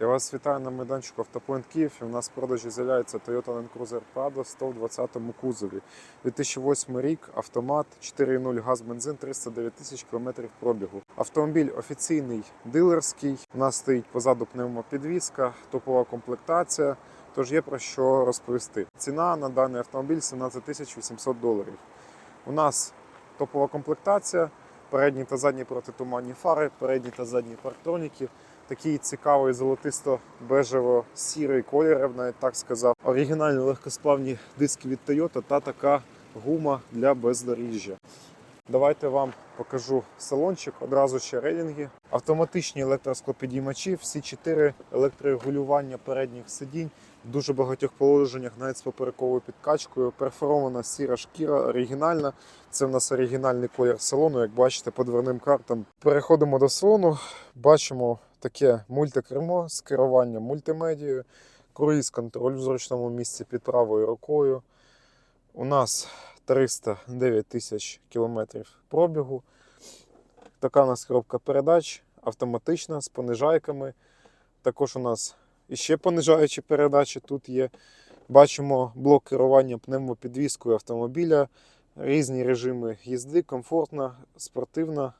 Я вас вітаю на майданчику Автопоінт Київ. У нас в продажі з'являється Toyota Land Cruiser Prado 120 му кузові. 2008 рік, автомат, 4.0 газ, бензин, 309 тисяч кілометрів пробігу. Автомобіль офіційний дилерський. У нас стоїть позаду пневмопідвізка, топова комплектація. Тож є про що розповісти. Ціна на даний автомобіль 17 тисяч 800 доларів. У нас топова комплектація, передні та задні протитуманні фари, передні та задні парктроніки. Такий цікавий золотисто-бежево-сірий колір, я б навіть так сказав. Оригінальні легкосплавні диски від Toyota та така гума для бездоріжжя. Давайте вам покажу салончик, одразу ще рейтинги. Автоматичні електросклопідіймачі, всі чотири електрорегулювання передніх сидінь, в дуже багатьох положеннях, навіть з поперековою підкачкою. Перфорована сіра шкіра, оригінальна. Це в нас оригінальний колір салону, як бачите, по дверним картам. Переходимо до салону. Бачимо таке мультикермо з керуванням мультимедією, круїз контроль в зручному місці під правою рукою. У нас 309 тисяч кілометрів пробігу. Така у нас коробка передач, автоматична з понижайками. Також у нас іще понижаючі передачі тут є. Бачимо блок керування пневмопідвіскою автомобіля, різні режими їзди, комфортна, спортивна.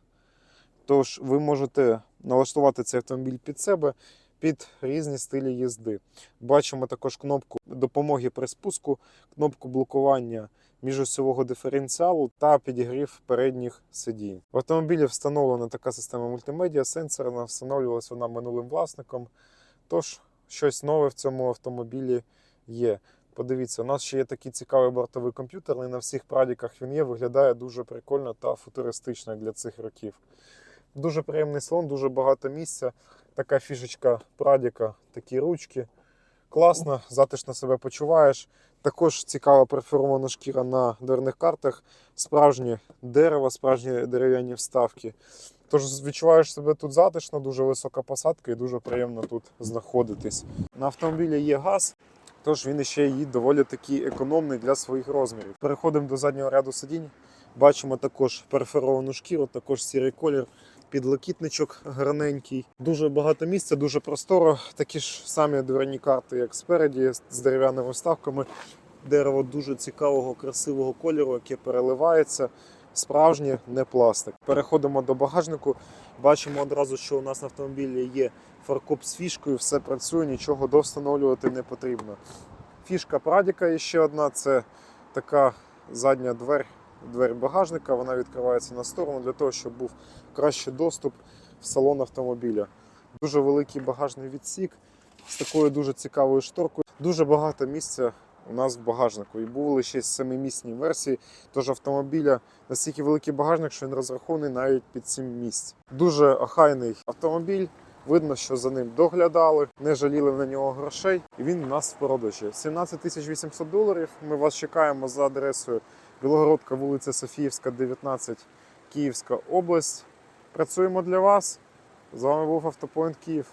Тож ви можете налаштувати цей автомобіль під себе під різні стилі їзди. Бачимо також кнопку допомоги при спуску, кнопку блокування міжосьового диференціалу та підігрів передніх сидінь. В автомобілі встановлена така система мультимедіа, сенсорна, встановлювалася вона минулим власником. Тож щось нове в цьому автомобілі є. Подивіться, у нас ще є такий цікавий бортовий комп'ютер, не на всіх прадіках він є, виглядає дуже прикольно та футуристично для цих років. Дуже приємний салон, дуже багато місця. Така фішечка прадіка, такі ручки. Класно, затишно себе почуваєш. Також цікава перфорована шкіра на дверних картах, справжнє дерево, справжні дерев'яні вставки. Тож відчуваєш себе тут затишно, дуже висока посадка і дуже приємно тут знаходитись. На автомобілі є газ, тож він ще й доволі таки економний для своїх розмірів. Переходимо до заднього ряду сидінь. Бачимо також перфоровану шкіру, також сірий колір, підлокітничок граненький. Дуже багато місця, дуже просторо. Такі ж самі дверні карти, як спереді, з дерев'яними вставками. Дерево дуже цікавого, красивого кольору, яке переливається. Справжнє, не пластик. Переходимо до багажнику. Бачимо одразу, що у нас на автомобілі є фаркоп з фішкою, все працює, нічого довстановлювати не потрібно. Фішка Прадіка є ще одна це така задня двері двері багажника, вона відкривається на сторону для того, щоб був кращий доступ в салон автомобіля. Дуже великий багажний відсік з такою дуже цікавою шторкою. Дуже багато місця у нас в багажнику. І були ще семимісні версії. Тож автомобіля настільки великий багажник, що він розрахований навіть під 7 місць. Дуже охайний автомобіль. Видно, що за ним доглядали, не жаліли на нього грошей, і він у нас в продажі. 17 тисяч 800 доларів. Ми вас чекаємо за адресою Білогородка, вулиця Софіївська, 19, Київська область. Працюємо для вас. З вами був Автопоінт Київ.